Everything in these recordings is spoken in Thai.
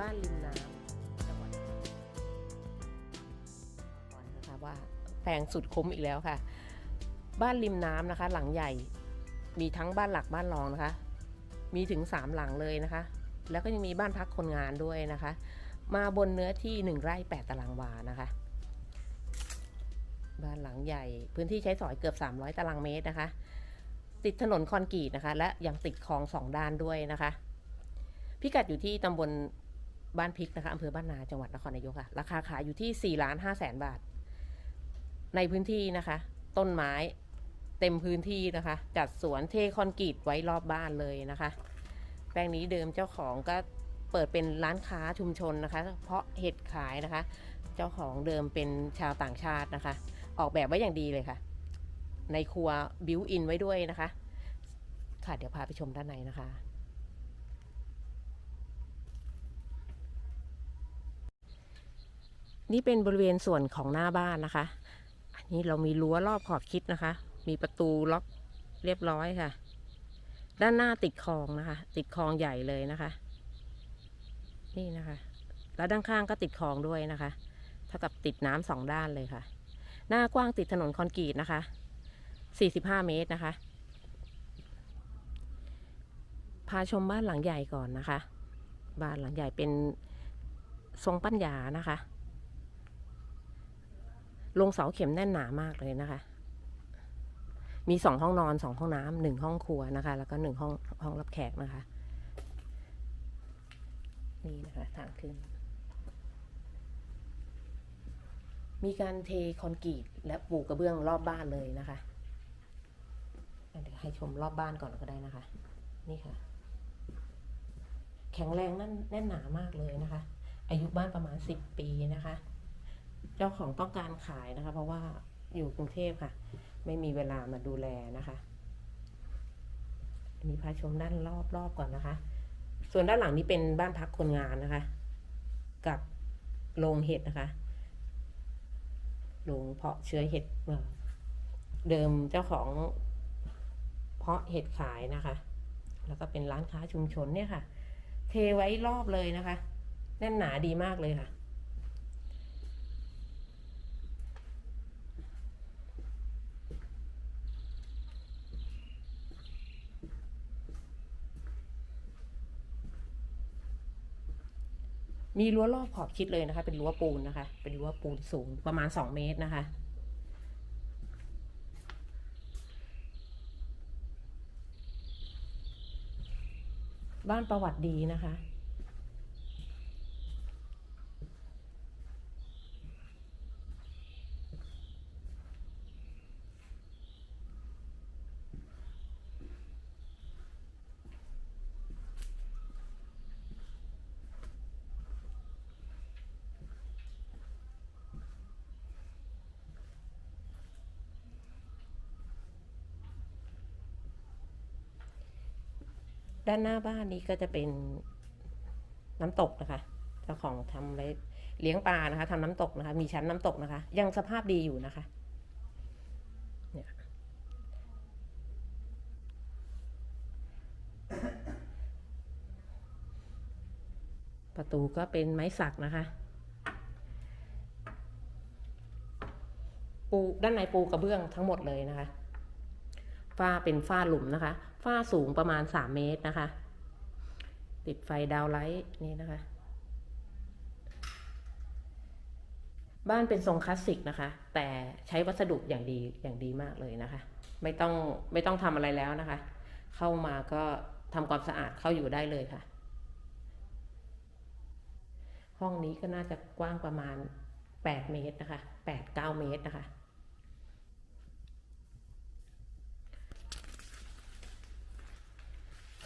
บ้านริมน้ำจังหวัดก่อนนะคะว่าแพงสุดคุ้มอีกแล้วค่ะ บ้านริมน้ำนะคะ หลังใหญ่มีทั้งบ้านหลักบ้านรองนะคะ มีถึงสามหลังเลยนะคะ แล้วก็ยังมีบ้านพักคนงานด้วยนะคะ มาบนเนื้อที่หนึ่งไร่แปดตารางวานะคะ บ้านหลังใหญ่ พื้นที่ใช้สอยเกือบ 300 ตารางเมตรนะคะ ติดถนนคอนกรีตนะคะ และยังติดคลองสองด้านด้วยนะคะ พิกัดอยู่ที่ตำบล บ้านพริกนะคะอำเภอบ้านนาจังหวัดนครนายกค่ะ ราคาขายอยู่ที่4ล้าน5แสนบาท ในพื้นที่นะคะ ต้นไม้เต็มพื้นที่นะคะ จัดสวนเทคอนกรีตไว้รอบบ้านเลยนะคะ แปลงนี้เดิมเจ้าของก็เปิดเป็นร้านค้าชุมชนนะคะ เพราะเห็ดขายนะคะ เจ้าของเดิมเป็นชาวต่างชาตินะคะ ออกแบบไว้อย่างดีเลยค่ะ ในครัวบิวอินไว้ด้วยนะคะ ค่ะเดี๋ยวพาไปชมด้านในนะคะ นี่เป็นบริเวณส่วนของหน้าบ้านนะคะ อันนี้เรามีรั้วรอบขอบชิดนะคะ มีประตูล็อกเรียบร้อยค่ะ ด้านหน้าติดคลองนะคะ ติดคลองใหญ่เลยนะคะ นี่นะคะ แล้วด้านข้างก็ติดคลองด้วยนะคะ เท่ากับติดน้ำสองด้านเลยค่ะ หน้ากว้างติดถนนคอนกรีตนะคะ 45 เมตรนะคะ พาชมบ้านหลังใหญ่ก่อนนะคะ บ้านหลังใหญ่เป็นทรงปัญญานะคะ ลงเสาเข็มแน่นหนามากเลยนะคะ มีสองห้องนอนสองห้องน้ำหนึ่งห้องครัวนะคะ แล้วก็หนึ่งห้องห้องรับแขกนะคะ นี่นะคะทางขึ้น มีการเทคอนกรีตและปูกระเบื้องรอบบ้านเลยนะคะเดี๋ยวให้ชมรอบบ้านก่อนก็ได้นะคะ นี่ค่ะ แข็งแรงนั่นแน่นหนามากเลยนะคะ อายุบ้านประมาณสิบปีนะคะ เจ้าของต้องการขายนะคะ เพราะว่าอยู่กรุงเทพค่ะ ไม่มีเวลามาดูแลนะคะอันนี้พาชมด้านรอบรอบก่อนนะคะ ส่วนด้านหลังนี้เป็นบ้านพักคนงานนะคะ กับโรงเห็ดนะคะโรงเพาะเชื้อเห็ดเอ่อเดิมเจ้าของเพาะเห็ดขายนะคะ แล้วก็เป็นร้านค้าชุมชนเนี่ยค่ะ เทไว้รอบเลยนะคะ แน่นหนาดีมากเลยค่ะ มีรั้วรอบขอบชิดเลยนะคะ เป็นรั้วปูนนะคะ เป็นรั้วปูนสูงประมาณสองเมตรนะคะบ้านประวัติดีนะคะ ด้านหน้าบ้านนี้ก็จะเป็นน้ำตกนะคะเจ้าของทำไว้เลี้ยงปลานะคะทำน้ำตกนะคะ มีชั้นน้ำตกนะคะ ยังสภาพดีอยู่นะคะเนี่ยประตูก็เป็นไม้สักนะคะปูด้านในปูกระเบื้องทั้งหมดเลยนะคะฝ้าเป็นฝ้าหลุมนะคะ ฝ้าสูงประมาณสามเมตรนะคะ ติดไฟดาวไลท์นี่นะคะ บ้านเป็นทรงคลาสสิกนะคะ แต่ใช้วัสดุอย่างดีอย่างดีมากเลยนะคะ ไม่ต้องไม่ต้องทำอะไรแล้วนะคะ เข้ามาก็ทำความสะอาดเข้าอยู่ได้เลยค่ะ ห้องนี้ก็น่าจะกว้างประมาณแปดเมตรนะคะแปดเก้าเมตรนะคะ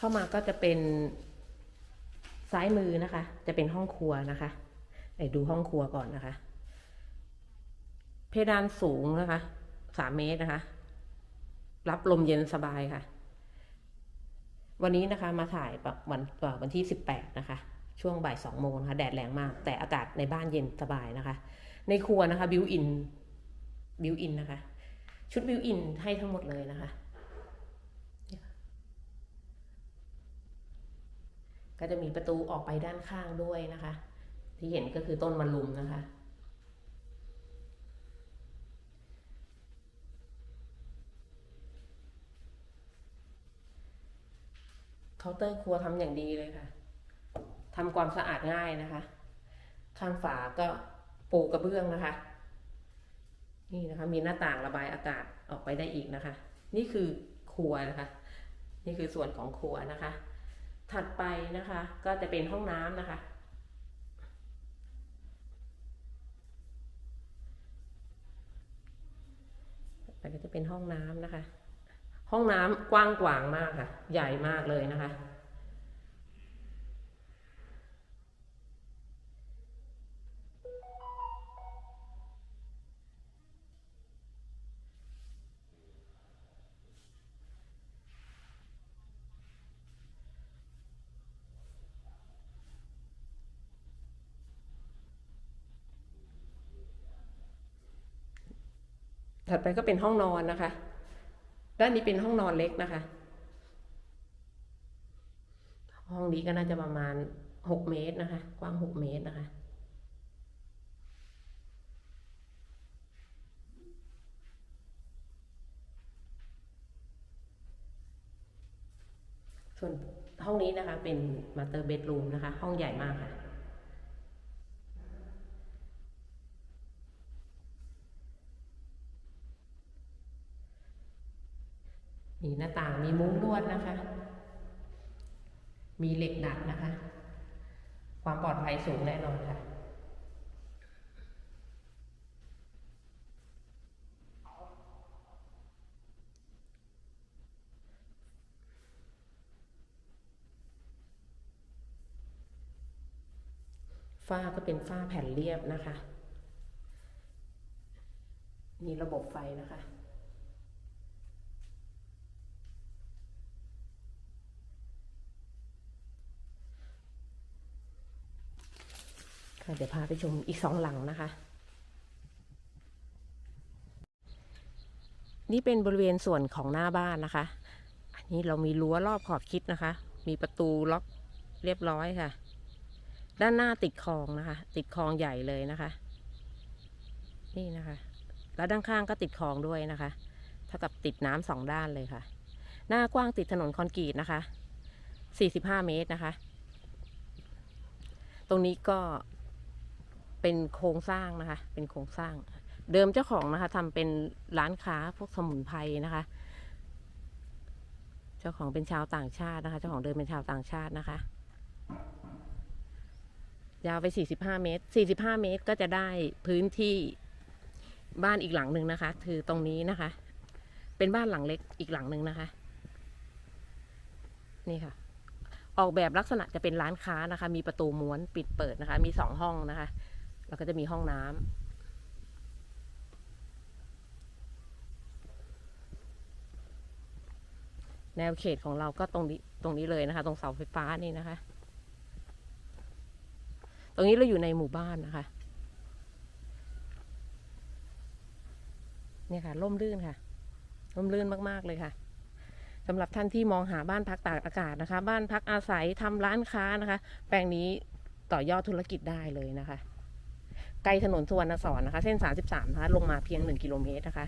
เข้ามาก็จะเป็นซ้ายมือนะคะ จะเป็นห้องครัวนะคะไหนดูห้องครัวก่อนนะคะ เพดานสูงนะคะสามเมตรนะคะ รับลมเย็นสบายค่ะ วันนี้นะคะมาถ่ายแบบวันวันที่สิบแปดนะคะ ช่วงบ่ายสองโมงนะคะแดดแรงมาก แต่อากาศในบ้านเย็นสบายนะคะ ในครัวนะคะบิวอินบิวอินนะคะ ชุดบิวอินให้ทั้งหมดเลยนะคะ ก็จะมีประตูออกไปด้านข้างด้วยนะคะ ที่เห็นก็คือต้นมะลุมนะคะเคาน์เตอร์ครัวทำอย่างดีเลยค่ะทำความสะอาดง่ายนะคะ ข้างฝาก็ปูกระเบื้องนะคะ นี่นะคะ มีหน้าต่างระบายอากาศออกไปได้อีกนะคะ นี่คือครัวนะคะ นี่คือส่วนของครัวนะคะ ถัดไปนะคะ ก็จะเป็นห้องน้ำนะคะ แต่ก็จะเป็นห้องน้ำนะคะ ห้องน้ำกว้างกวางมากค่ะ ใหญ่มากเลยนะคะ ถัดไปก็เป็นห้องนอนนะคะ ด้านนี้เป็นห้องนอนเล็กนะคะ ห้องนี้ก็น่าจะประมาณหกเมตรนะคะ กว้างหกเมตรนะคะ ส่วนห้องนี้นะคะเป็นมาสเตอร์เบดรูมนะคะ ห้องใหญ่มากค่ะ มีหน้าต่าง มีมุ้งลวดนะคะ มีเหล็กดัดนะคะ ความปลอดภัยสูงแน่นอนค่ะฝ้าก็เป็นฝ้าแผ่นเรียบนะคะมีระบบไฟนะคะ เดี๋ยวพาไปชมอีกสองหลังนะคะ นี่เป็นบริเวณส่วนของหน้าบ้านนะคะ อันนี้เรามีรั้วรอบขอบคิดนะคะ มีประตูล็อกเรียบร้อยค่ะ ด้านหน้าติดคลองนะคะ ติดคลองใหญ่เลยนะคะ นี่นะคะ แล้วด้านข้างก็ติดคลองด้วยนะคะ เท่ากับติดน้ำสองด้านเลยค่ะ หน้ากว้างติดถนนคอนกรีตนะคะ 45 เมตรนะคะ ตรงนี้ก็ เป็นโครงสร้างนะคะ เป็นโครงสร้าง เดิมเจ้าของนะคะทำเป็นร้านค้าพวกสมุนไพรนะคะ เจ้าของเป็นชาวต่างชาตินะคะ เจ้าของเดิมเป็นชาวต่างชาตินะคะ ยาวไป 45 เมตร 45 เมตรก็จะได้พื้นที่บ้านอีกหลังหนึ่งนะคะ คือตรงนี้นะคะ เป็นบ้านหลังเล็กอีกหลังหนึ่งนะคะ นี่ค่ะ ออกแบบลักษณะจะเป็นร้านค้านะคะ มีประตูม้วนปิดเปิดนะคะ มีสองห้องนะคะ แล้วก็จะมีห้องน้ำแนวเขตของเราก็ตรงนี้ตรงนี้เลยนะคะ ตรงเสาไฟฟ้านี่นะคะ ตรงนี้เราอยู่ในหมู่บ้านนะคะเนี่ยค่ะร่มรื่นค่ะร่มรื่นมาก ๆ เลยค่ะสำหรับท่านที่มองหาบ้านพักตากอากาศนะคะ บ้านพักอาศัยทำร้านค้านะคะ แปลงนี้ต่อยอดธุรกิจได้เลยนะคะ ไกลถนนสุวรรณสอนนะคะ เส้น 33นะคะลงมาเพียง 1 กิโลเมตรนะคะ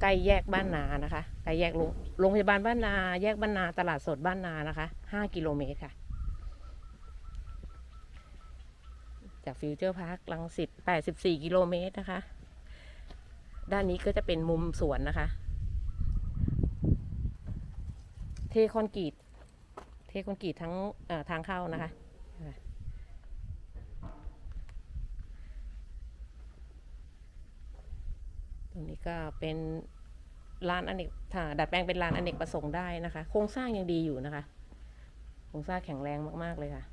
ใกล้แยกบ้านนานะคะใกล้แยกโรงพยาบาลบ้านนา แยกบ้านนาตลาดสดบ้านนานะคะ 5 กิโลเมตรค่ะ จากฟิวเจอร์พาร์คลังสิต84 กิโลเมตรนะคะ ด้านนี้ก็จะเป็นมุมสวนนะคะ เทคอนกรีตเทคอนกรีตทั้งทางเข้านะคะ ต รงนี้ก็เป็นร้านอเนกถ้าดัดแปลงเป็นร้านอเนกประสงค์ได้นะคะ โครงสร้างยังดีอยู่นะคะ โครงสร้างแข็งแรงมาก ๆ เลยค่ะ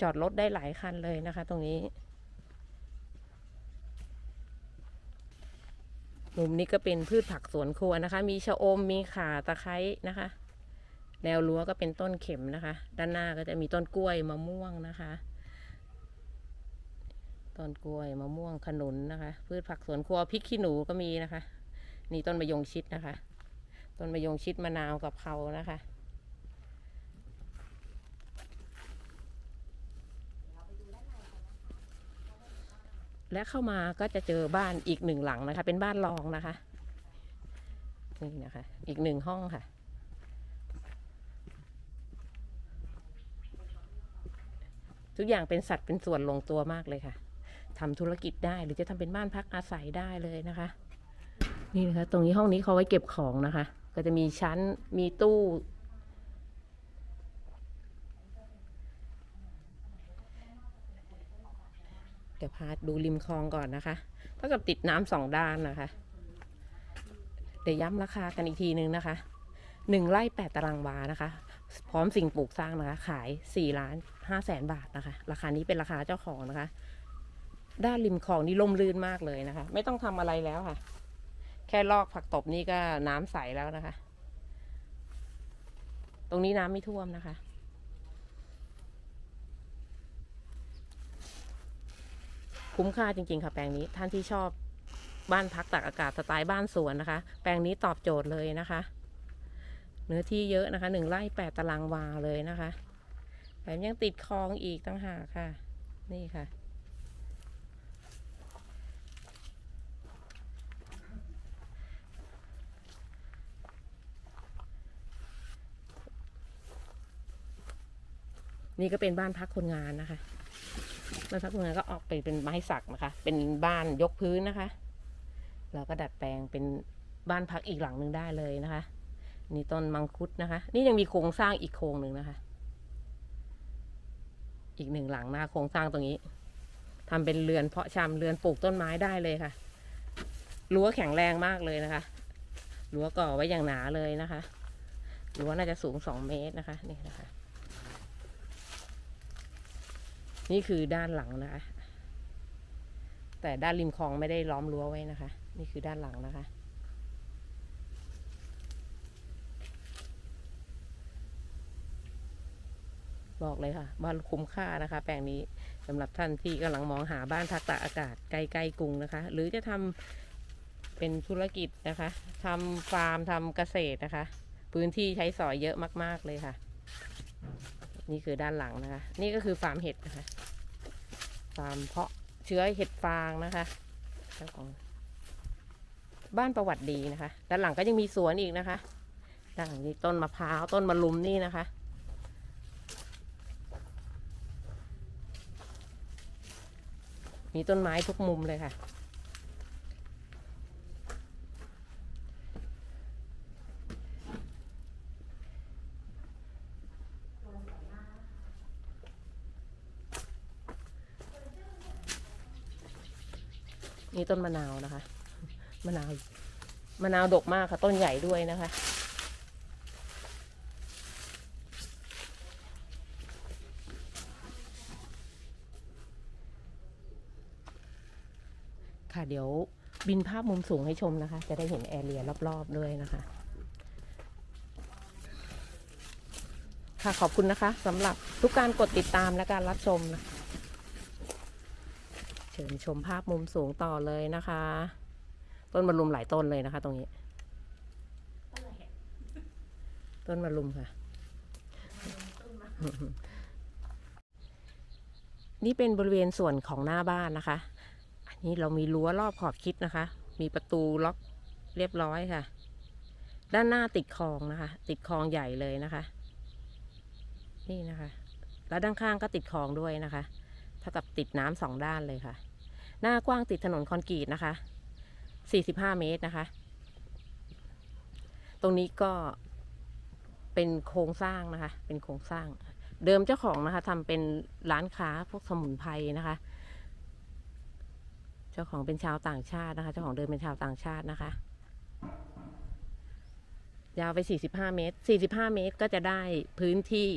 จอดรถได้หลายคันเลยนะคะ ตรงนี้ มุมนี้ก็เป็นพืชผักสวนครัวนะคะ มีชะอม มีข่า ตะไคร้นะคะ แนวรั้วก็เป็นต้นเข็มนะคะ ด้านหน้าก็จะมีต้นกล้วยมะม่วงนะคะ ต้นกล้วยมะม่วงขนุนนะคะ พืชผักสวนครัวพริกขี้หนูก็มีนะคะ นี่ต้นมะยงชิดนะคะ ต้นมะยงชิดมะนาวกับเขานะคะ และเข้ามาก็จะเจอบ้านอีกหนึ่งหลังนะคะ เป็นบ้านรองนะคะนี่นะคะ อีกหนึ่งห้องค่ะ ทุกอย่างเป็นสัตว์เป็นส่วนลงตัวมากเลยค่ะทำธุรกิจได้หรือจะทำเป็นบ้านพักอาศัยได้เลยนะคะ นี่นะคะ ตรงนี้ห้องนี้เขาไว้เก็บของนะคะ ก็จะมีชั้นมีตู้ เดี๋ยวพาดูริมคลองก่อนนะคะเท่ากับติดน้ำสองด้านนะคะ เดี๋ยวย้ำราคากันอีกทีนึงนะคะหนึ่งไร่แปดตารางวานะคะ พร้อมสิ่งปลูกสร้างนะคะ ขายสี่ล้านห้าแสนบาทนะคะ ราคานี้เป็นราคาเจ้าของนะคะ ด้านริมคลองนี่ล่มลื่นมากเลยนะคะ ไม่ต้องทำอะไรแล้วค่ะ แค่ลอกผักตบนี่ก็น้ำใสแล้วนะคะ ตรงนี้น้ำไม่ท่วมนะคะ คุ้มค่าจริง ๆ ค่ะแปลงนี้ท่านที่ชอบบ้านพักตากอากาศสไตล์บ้านสวนนะคะ แปลงนี้ตอบโจทย์เลยนะคะ เนื้อที่เยอะนะคะหนึ่งไร่แปดตารางวาเลยนะคะแถมยังติดคลองอีกตั้งหากค่ะ นี่ค่ะ นี่ก็เป็นบ้านพักคนงานนะคะ บ้านพักคนงานก็ออกไปเป็นไม้สักนะคะ เป็นบ้านยกพื้นนะคะ เราก็ดัดแปลงเป็นบ้านพักอีกหลังหนึ่งได้เลยนะคะ นี่ต้นมังคุดนะคะ นี่ยังมีโครงสร้างอีกโครงหนึ่งนะคะ อีกหนึ่งหลังหน้าโครงสร้างตรงนี้ทำเป็นเรือนเพาะชำเรือนปลูกต้นไม้ได้เลยค่ะรั้วแข็งแรงมากเลยนะคะรั้วก่อไว้อย่างหนาเลยนะคะรั้วน่าจะสูงสองเมตรนะคะนี่นะคะ นี่คือด้านหลังนะคะ แต่ด้านริมคลองไม่ได้ล้อมรั้วไว้นะคะ นี่คือด้านหลังนะคะ บอกเลยค่ะบ้านคุ้มค่านะคะ แปลงนี้สำหรับท่านที่กำลังมองหาบ้านพักตากอากาศใกล้ๆกรุงนะคะ หรือจะทำเป็นธุรกิจนะคะทำฟาร์มทำเกษตรนะคะ พื้นที่ใช้สอยเยอะมาก ๆเลยค่ะ นี่คือด้านหลังนะคะ นี่ก็คือฟาร์มเห็ดนะคะ ฟาร์มเพาะเชื้อเห็ดฟางนะคะเจ้าของบ้านประวัติดีนะคะ ด้านหลังก็ยังมีสวนอีกนะคะ ด้านหลังนี้ต้นมะพร้าวต้นมะลุมนี่นะคะ มีต้นไม้ทุกมุมเลยค่ะ ต้นมะนาวนะคะ มะนาว มะนาวดกมากค่ะ ต้นใหญ่ด้วยนะคะ ค่ะเดี๋ยวบินภาพมุมสูงให้ชมนะคะ จะได้เห็นแอเรียรอบๆด้วยนะคะ ค่ะขอบคุณนะคะสำหรับทุกการกดติดตามและการรับชมนะเชิญชมภาพมุมสูงต่อเลยนะคะ ต้นมะรุมหลายต้นเลยนะคะ ตรงนี้ ต้นมะรุมค่ะ นี่เป็นบริเวณส่วนของหน้าบ้านนะคะ อันนี้เรามีรั้วรอบขอบชิดนะคะ มีประตูล็อกเรียบร้อยค่ะ ด้านหน้าติดคลองนะคะ ติดคลองใหญ่เลยนะคะ นี่นะคะ แล้วด้านข้างก็ติดคลองด้วยนะคะเท่ากับติดน้ำสองด้านเลยค่ะ หน้ากว้างติดถนนคอนกรีตนะคะ 45 เมตรนะคะ ตรงนี้ก็เป็นโครงสร้างนะคะ เป็นโครงสร้าง เดิมเจ้าของนะคะทำเป็นร้านค้าพวกสมุนไพรนะคะ เจ้าของเป็นชาวต่างชาตินะคะ เจ้าของเดิมเป็นชาวต่างชาตินะคะ ยาวไป 45 เมตร 45 เมตรก็จะได้พื้นที่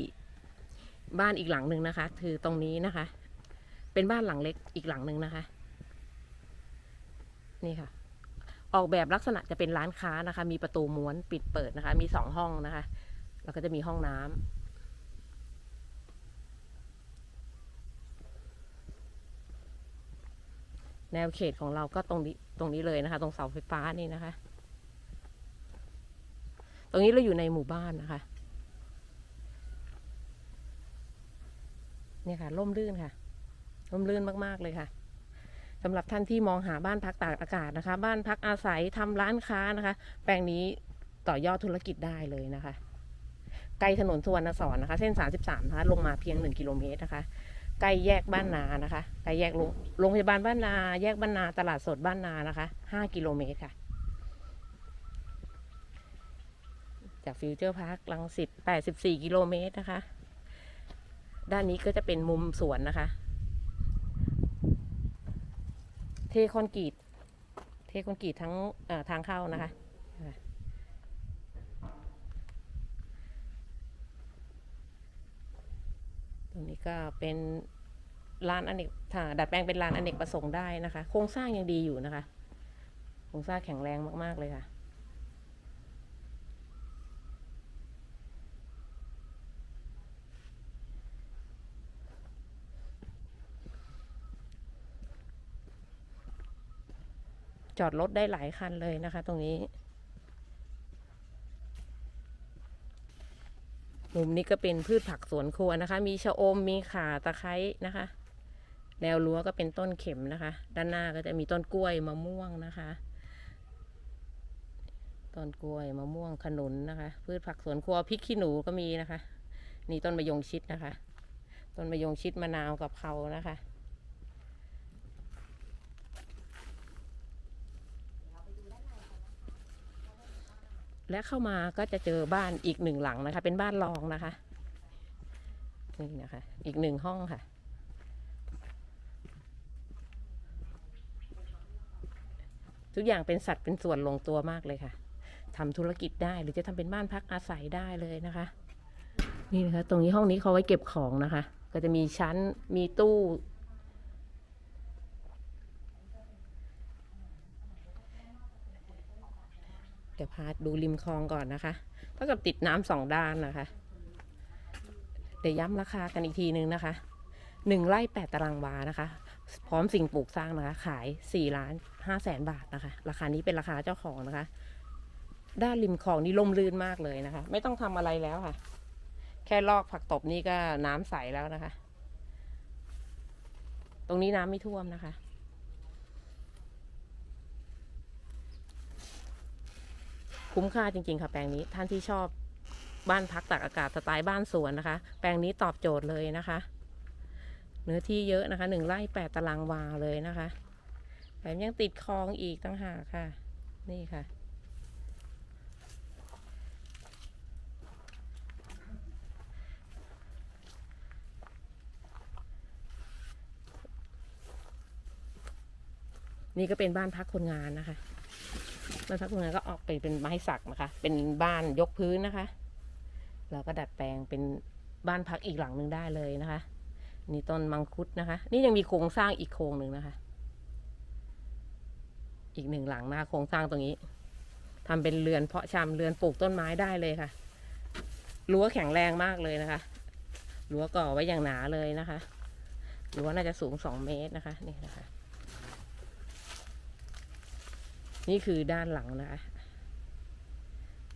บ้านอีกหลังหนึ่งนะคะ คือตรงนี้นะคะ เป็นบ้านหลังเล็กอีกหลังหนึ่งนะคะ นี่ค่ะ ออกแบบลักษณะจะเป็นร้านค้านะคะ มีประตูม้วนปิดเปิดนะคะ มีสองห้องนะคะ แล้วก็จะมีห้องน้ำแนวเขตของเราก็ตรงนี้ตรงนี้เลยนะคะ ตรงเสาไฟฟ้านี่นะคะ ตรงนี้เราอยู่ในหมู่บ้านนะคะ เนี่ยค่ะ ร่มรื่นค่ะ ร่มรื่นมาก ๆ เลยค่ะ สำหรับท่านที่มองหาบ้านพักตากอากาศนะคะ บ้านพักอาศัยทำร้านค้านะคะ แปลงนี้ต่อยอดธุรกิจได้เลยนะคะใกล้ถนนสุวรรณสอนนะคะ เส้น 33นะคะลงมาเพียง 1 กิโลเมตรนะคะใกล้แยกบ้านนานะคะใกล้แยกโรงโรงพยาบาลบ้านนา แยกบ้านนาตลาดสดบ้านนานะคะ 5 กิโลเมตรค่ะ จากฟิวเจอร์พาร์คลังสิต84 กิโลเมตรนะคะ ด้านนี้ก็จะเป็นมุมสวนนะคะ เทคอนกรีต เทคอนกรีตทั้งทางเข้านะคะ ตรงนี้ก็เป็นลานอเนกถ้าดัดแปลงเป็นลานอเนกประสงค์ได้นะคะ โครงสร้างยังดีอยู่นะคะ โครงสร้างแข็งแรงมาก ๆ เลยค่ะ จอดรถได้หลายคันเลยนะคะ ตรงนี้ มุมนี้ก็เป็นพืชผักสวนครัวนะคะ มีชะอมมีข่าตะไคร้นะคะแนวรั้วก็เป็นต้นเข็มนะคะ ด้านหน้าก็จะมีต้นกล้วยมะม่วงนะคะต้นกล้วยมะม่วงขนุนนะคะ พืชผักสวนครัวพริกขี้หนูก็มีนะคะ นี่ต้นมะยงชิดนะคะ ต้นมะยงชิดมะนาวกับเพรานะคะ และเข้ามาก็จะเจอบ้านอีกหนึ่งหลังนะคะ เป็นบ้านรองนะคะนี่นะคะ อีกหนึ่งห้องค่ะ ทุกอย่างเป็นสัตว์เป็นส่วนลงตัวมากเลยค่ะทำธุรกิจได้หรือจะทำเป็นบ้านพักอาศัยได้เลยนะคะ นี่นะคะ ตรงนี้ห้องนี้เขาไว้เก็บของนะคะ ก็จะมีชั้นมีตู้ เดูริมคลองก่อนนะคะเท่ากับติดน้ำสองด้านนะคะ เดี๋ยวย้ำราคากันอีกทีนึงนะคะหนึ่งไร่แปดตารางวานะคะ พร้อมสิ่งปลูกสร้างนะคะ ขายสี่ล้านห้าแสนบาทนะคะ ราคานี้เป็นราคาเจ้าของนะคะ ด้านริมคลองนี่ล่มลื่นมากเลยนะคะ ไม่ต้องทำอะไรแล้วค่ะ แค่ลอกผักตบนี่ก็น้ำใสแล้วนะคะ ตรงนี้น้ำไม่ท่วมนะคะ คุ้มค่าจริง ๆ ค่ะแปลงนี้ท่านที่ชอบบ้านพักตากอากาศสไตล์บ้านสวนนะคะ แปลงนี้ตอบโจทย์เลยนะคะ เนื้อที่เยอะนะคะหนึ่งไร่แปดตารางวาเลยนะคะแถมยังติดคลองอีกตั้งหากค่ะ นี่ค่ะ นี่ก็เป็นบ้านพักคนงานนะคะ บ้านพักคนงานก็ออกไปเป็นไม้สักนะคะ เป็นบ้านยกพื้นนะคะ เราก็ดัดแปลงเป็นบ้านพักอีกหลังหนึ่งได้เลยนะคะ นี่ต้นมังคุดนะคะ นี่ยังมีโครงสร้างอีกโครงหนึ่งนะคะ อีกหนึ่งหลังนะคะโครงสร้างตรงนี้ทำเป็นเรือนเพาะชำเรือนปลูกต้นไม้ได้เลยค่ะรั้วแข็งแรงมากเลยนะคะรั้วก่อไว้อย่างหนาเลยนะคะรั้วน่าจะสูงสองเมตรนะคะ นี่นะคะ นี่คือด้านหลังนะคะ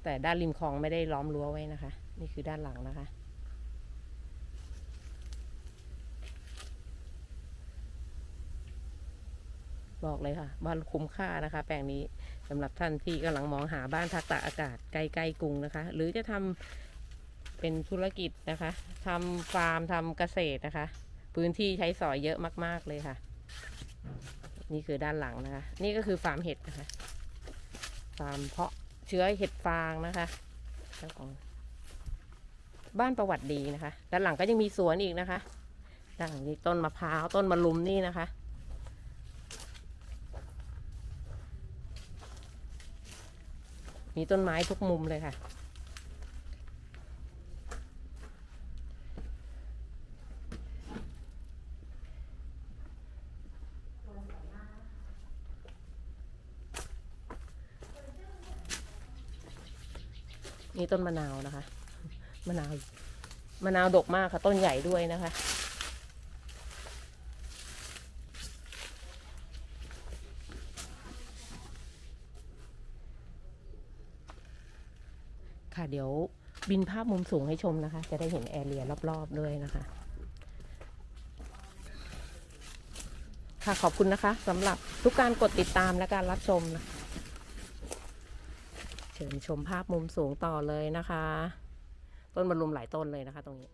แต่ด้านริมคลองไม่ได้ล้อมรั้วไว้นะคะ นี่คือด้านหลังนะคะ บอกเลยค่ะบ้านคุ้มค่านะคะ แปลงนี้สำหรับท่านที่กำลังมองหาบ้านพักตากอากาศใกล้ๆกรุงนะคะ หรือจะทำเป็นธุรกิจนะคะทำฟาร์มทำเกษตรนะคะ พื้นที่ใช้สอยเยอะมาก ๆเลยค่ะ นี่คือด้านหลังนะคะ นี่ก็คือฟาร์มเห็ดนะคะ ฟาร์มเพาะเชื้อเห็ดฟางนะคะเจ้าของบ้านประวัติดีนะคะ ด้านหลังก็ยังมีสวนอีกนะคะ ด้านหลังนี้ต้นมะพร้าวต้นมะลุมนี่นะคะ มีต้นไม้ทุกมุมเลยค่ะ นี่ต้นมะนาวนะคะ มะนาว มะนาวดกมากค่ะ ต้นใหญ่ด้วยนะคะ ค่ะเดี๋ยวบินภาพมุมสูงให้ชมนะคะ จะได้เห็นแอเรียรอบๆด้วยนะคะ ค่ะขอบคุณนะคะสำหรับทุกการกดติดตามและการรับชมนะคะ เชิญชมภาพมุมสูงต่อเลยนะคะ ต้นบรรลุมหลายต้นเลยนะคะตรงนี้